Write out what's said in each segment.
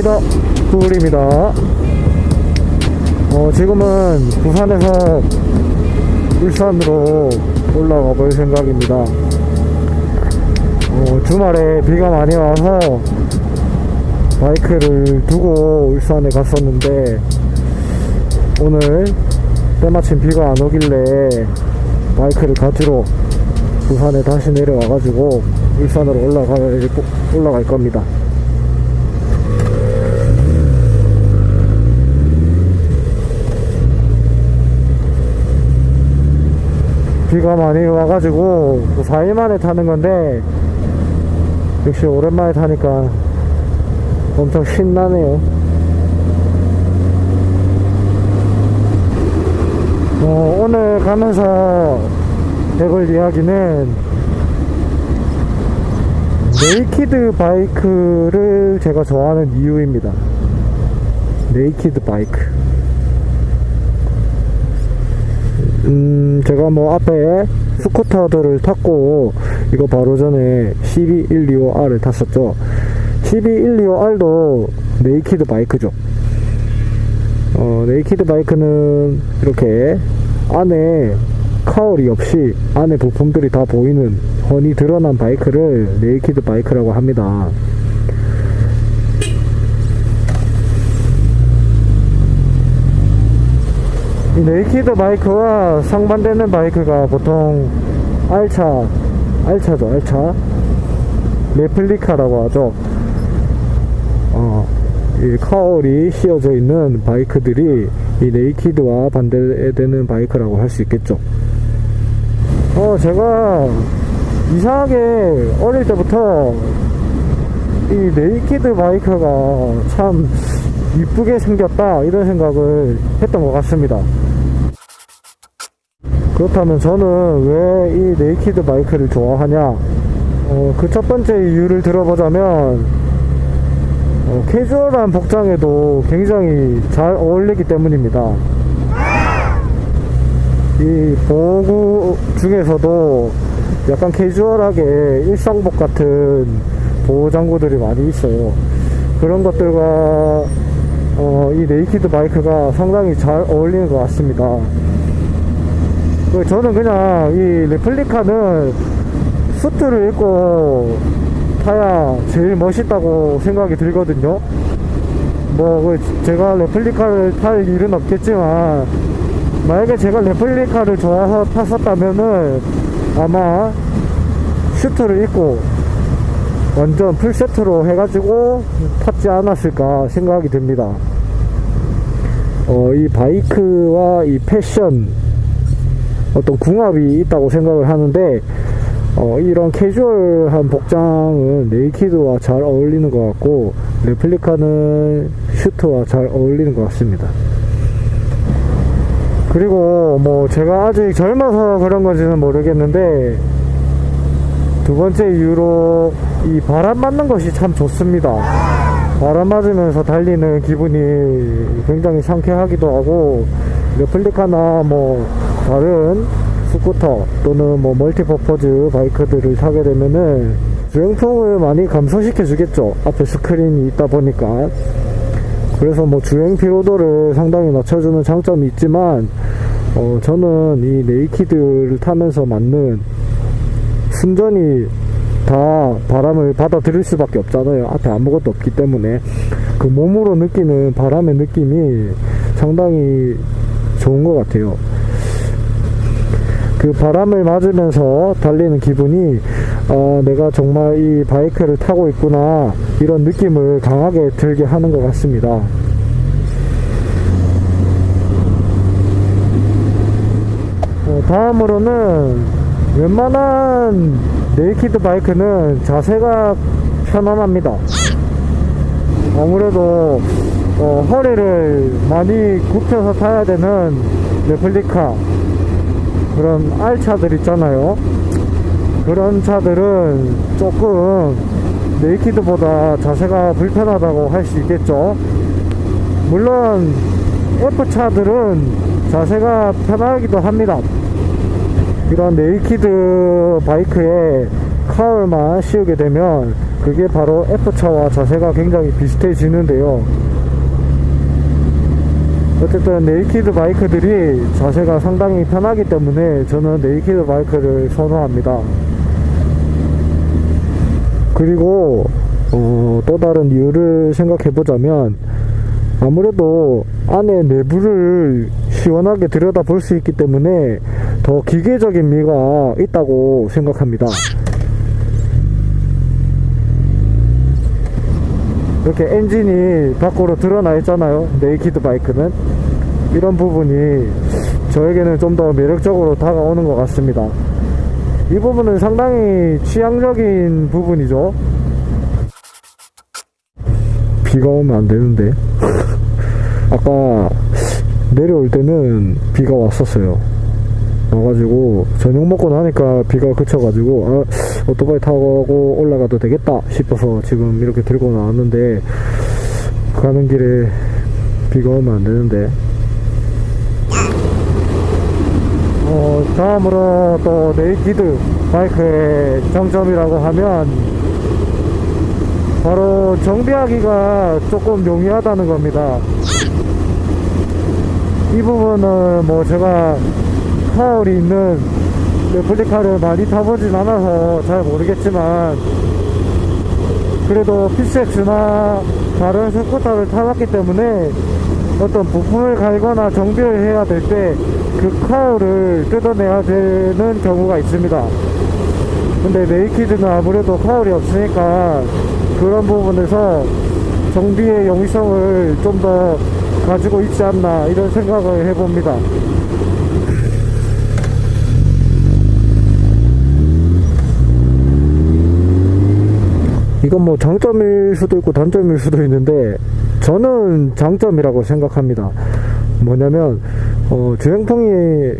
라이더 구울입니다. 어, 지금은 부산에서 울산으로 올라가 볼 생각입니다. 어, 주말에 비가 많이 와서 바이크를 두고 울산에 갔었는데 오늘 때마침 비가 안 오길래 바이크를 가지러 부산에 다시 내려와가지고 울산으로 올라갈, 올라갈 겁니다. 비가 많이 와가지고 4일 만에 타는 건데 역시 오랜만에 타니까 엄청 신나네요. 어, 오늘 가면서 해볼 이야기는 네이키드 바이크를 제가 좋아하는 이유입니다. 네이키드 바이크. 음, 제가 뭐 앞에 스쿠터들을 탔고, 이거 바로 전에 CB125R을 탔었죠. CB125R도 네이키드 바이크죠. 어, 네이키드 바이크는 이렇게 안에 카울이 없이 안에 부품들이 다 보이는 훤히 드러난 바이크를 네이키드 바이크라고 합니다. 네이키드 바이크와 상반되는 바이크가 보통 알차, 알차죠, 알차. 레플리카라고 하죠. 어, 이 카울이 씌워져 있는 바이크들이 이 네이키드와 반대되는 바이크라고 할 수 있겠죠. 어, 제가 이상하게 어릴 때부터 이 네이키드 바이크가 참 이쁘게 생겼다 이런 생각을 했던 것 같습니다. 그렇다면 저는 왜 이 네이키드 바이크를 좋아하냐? 어, 그 첫 번째 이유를 들어보자면 어, 캐주얼한 복장에도 굉장히 잘 어울리기 때문입니다. 이 보호구 중에서도 약간 캐주얼하게 일상복 같은 보호장구들이 많이 있어요. 그런 것들과 어, 이 네이키드 바이크가 상당히 잘 어울리는 것 같습니다. 그 저는 그냥 이 레플리카는 수트를 입고 타야 제일 멋있다고 생각이 들거든요. 뭐, 그 제가 레플리카를 탈 일은 없겠지만, 만약에 제가 레플리카를 좋아서 탔었다면은, 아마, 슈트를 입고, 완전 풀세트로 해가지고, 탔지 않았을까 생각이 듭니다. 어, 이 바이크와 이 패션, 어떤 궁합이 있다고 생각을 하는데, 어, 이런 캐주얼한 복장은 네이키드와 잘 어울리는 것 같고 레플리카는 슈트와 잘 어울리는 것 같습니다. 그리고 뭐 제가 아직 젊어서 그런 건지는 모르겠는데 두 번째 이유로 이 바람 맞는 것이 참 좋습니다. 바람 맞으면서 달리는 기분이 굉장히 상쾌하기도 하고 레플리카나 뭐 다른 스쿠터 또는 뭐 멀티퍼포즈 바이크들을 타게 되면은 주행풍을 많이 감소시켜 주겠죠. 앞에 스크린이 있다 보니까. 그래서 뭐 주행 피로도를 상당히 낮춰주는 장점이 있지만 어 저는 이 네이키드를 타면서 맞는 순전히 다 바람을 받아들일 수밖에 없잖아요. 앞에 아무것도 없기 때문에. 그 몸으로 느끼는 바람의 느낌이 상당히 좋은 것 같아요 그 바람을 맞으면서 달리는 기분이 어, 내가 정말 이 바이크를 타고 있구나 이런 느낌을 강하게 들게 하는 것 같습니다. 어, 다음으로는 웬만한 네이키드 바이크는 자세가 편안합니다. 아무래도 어, 허리를 많이 굽혀서 타야 되는 레플리카 그런 알차들 있잖아요. 그런 차들은 조금 네이키드보다 자세가 불편하다고 할 수 있겠죠. 물론 F차들은 자세가 편하기도 합니다. 이런 네이키드 바이크에 카울만 씌우게 되면 그게 바로 F차와 자세가 굉장히 비슷해지는데요. 어쨌든 네이키드 바이크들이 자세가 상당히 편하기 때문에 저는 네이키드 바이크를 선호합니다. 그리고 어, 또 다른 이유를 생각해 보자면 아무래도 안에 내부를 시원하게 들여다 볼 수 있기 때문에 더 기계적인 미가 있다고 생각합니다. 이렇게 엔진이 밖으로 드러나 있잖아요. 네이키드 바이크는. 이런 부분이 저에게는 좀 더 매력적으로 다가오는 것 같습니다. 이 부분은 상당히 취향적인 부분이죠. 비가 오면 안 되는데. 아까 내려올 때는 비가 왔었어요. 와가지고 저녁 먹고 나니까 비가 그쳐가지고 아 오토바이 타고 올라가도 되겠다 싶어서 지금 이렇게 들고 나왔는데 가는 길에 비가 오면 안 되는데 어 다음으로 또 네이키드 바이크의 장점이라고 하면 바로 정비하기가 조금 용이하다는 겁니다. 이 부분은 뭐 제가 카울이 있는 레플리카를 많이 타보진 않아서 잘 모르겠지만 그래도 PCX나 다른 스쿠터를 타봤기 때문에 어떤 부품을 갈거나 정비를 해야 될 때 그 카울을 뜯어내야 되는 경우가 있습니다. 근데 네이키드는 아무래도 카울이 없으니까 그런 부분에서 정비의 용이성을 좀 더 가지고 있지 않나 이런 생각을 해봅니다. 이건 뭐 장점일 수도 있고 단점일 수도 있는데 저는 장점이라고 생각합니다. 뭐냐면 어, 주행풍이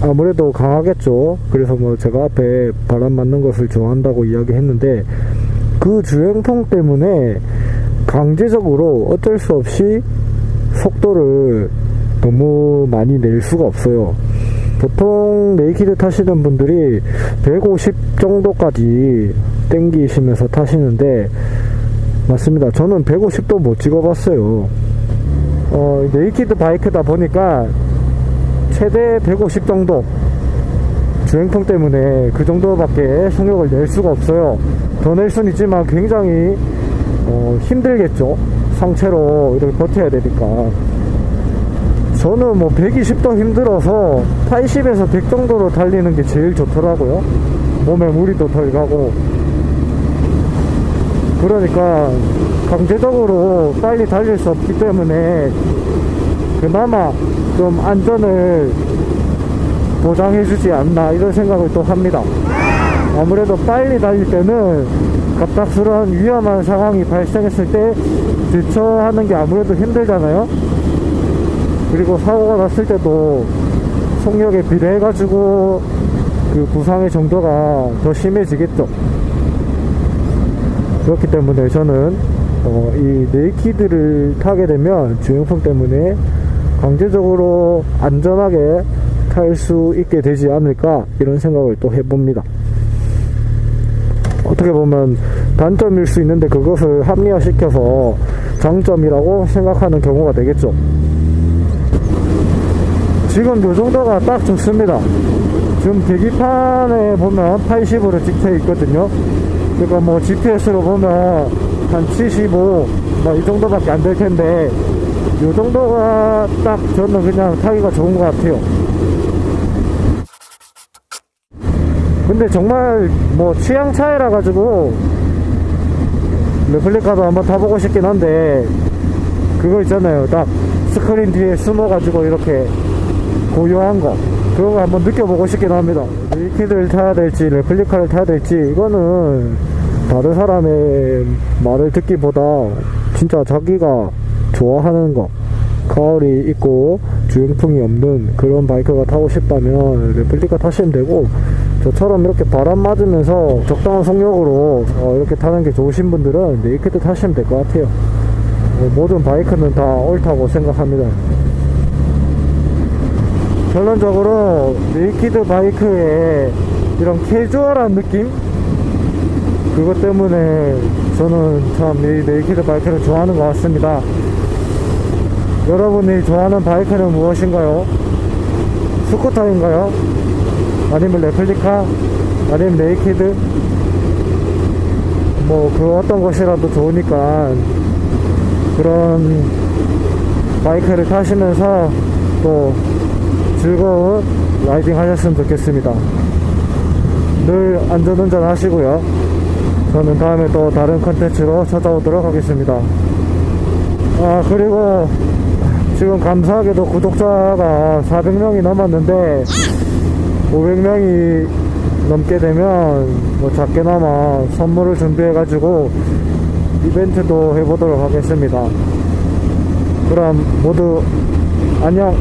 아무래도 강하겠죠. 그래서 뭐 제가 앞에 바람 맞는 것을 좋아한다고 이야기했는데 그 주행풍 때문에 강제적으로 어쩔 수 없이 속도를 너무 많이 낼 수가 없어요. 보통 네이키드 타시는 분들이 150 정도까지 땡기시면서 타시는데 맞습니다. 저는 150도 못 찍어봤어요. 어, 네이키드 바이크다 보니까 최대 150 정도 주행풍 때문에 그 정도밖에 속력을 낼 수가 없어요. 더 낼 수는 있지만 굉장히 어, 힘들겠죠. 상체로 이렇게 버텨야 되니까. 저는 뭐 120도 힘들어서 80에서 100 정도로 달리는 게 제일 좋더라고요. 몸에 무리도 덜 가고. 그러니까 강제적으로 빨리 달릴 수 없기 때문에 그나마 좀 안전을 보장해주지 않나 이런 생각을 또 합니다. 아무래도 빨리 달릴 때는 갑작스러운 위험한 상황이 발생했을 때 대처하는 게 아무래도 힘들잖아요. 그리고 사고가 났을 때도 속력에 비례해가지고 그 부상의 정도가 더 심해지겠죠. 그렇기 때문에 저는 어, 이 네이키드를 타게 되면 주행풍 때문에 강제적으로 안전하게 탈 수 있게 되지 않을까 이런 생각을 또 해봅니다. 어떻게 보면 단점일 수 있는데 그것을 합리화시켜서 장점이라고 생각하는 경우가 되겠죠. 지금 요 정도가 딱 좋습니다. 지금 계기판에 보면 80으로 찍혀 있거든요. 그러니까 뭐 GPS로 보면 한 75, 뭐 이 정도밖에 안 될 텐데, 요 정도가 딱 저는 그냥 타기가 좋은 것 같아요. 근데 정말 뭐 취향 차이라 가지고 레플리카도 한번 타보고 싶긴 한데 그거 있잖아요 딱 스크린 뒤에 숨어가지고 이렇게 고요한 거 그거 한번 느껴보고 싶긴 합니다. 리퀴드를 타야 될지 레플리카를 타야 될지 이거는 다른 사람의 말을 듣기보다 진짜 자기가 좋아하는 거 가을이 있고 주행풍이 없는 그런 바이크가 타고 싶다면 레플리카 타시면 되고 저처럼 이렇게 바람 맞으면서 적당한 속력으로 어, 이렇게 타는 게 좋으신 분들은 네이키드 타시면 될 것 같아요. 어, 모든 바이크는 다 옳다고 생각합니다 결론적으로 네이키드 바이크의 이런 캐주얼한 느낌? 그것 때문에 저는 참이 네이키드 바이크를 좋아하는 것 같습니다. 여러분이 좋아하는 바이크는 무엇인가요? 스쿠터인가요? 아니면 레플리카? 아니면 네이키드? 뭐 그 어떤 것이라도 좋으니까 그런 바이크를 타시면서 또 즐거운 라이딩 하셨으면 좋겠습니다. 늘 안전운전 하시고요. 저는 다음에 또 다른 컨텐츠로 찾아오도록 하겠습니다. 아, 그리고 지금 감사하게도 구독자가 400명이 넘었는데 500명이 넘게 되면 뭐 작게나마 선물을 준비해가지고 이벤트도 해보도록 하겠습니다. 그럼 모두 안녕!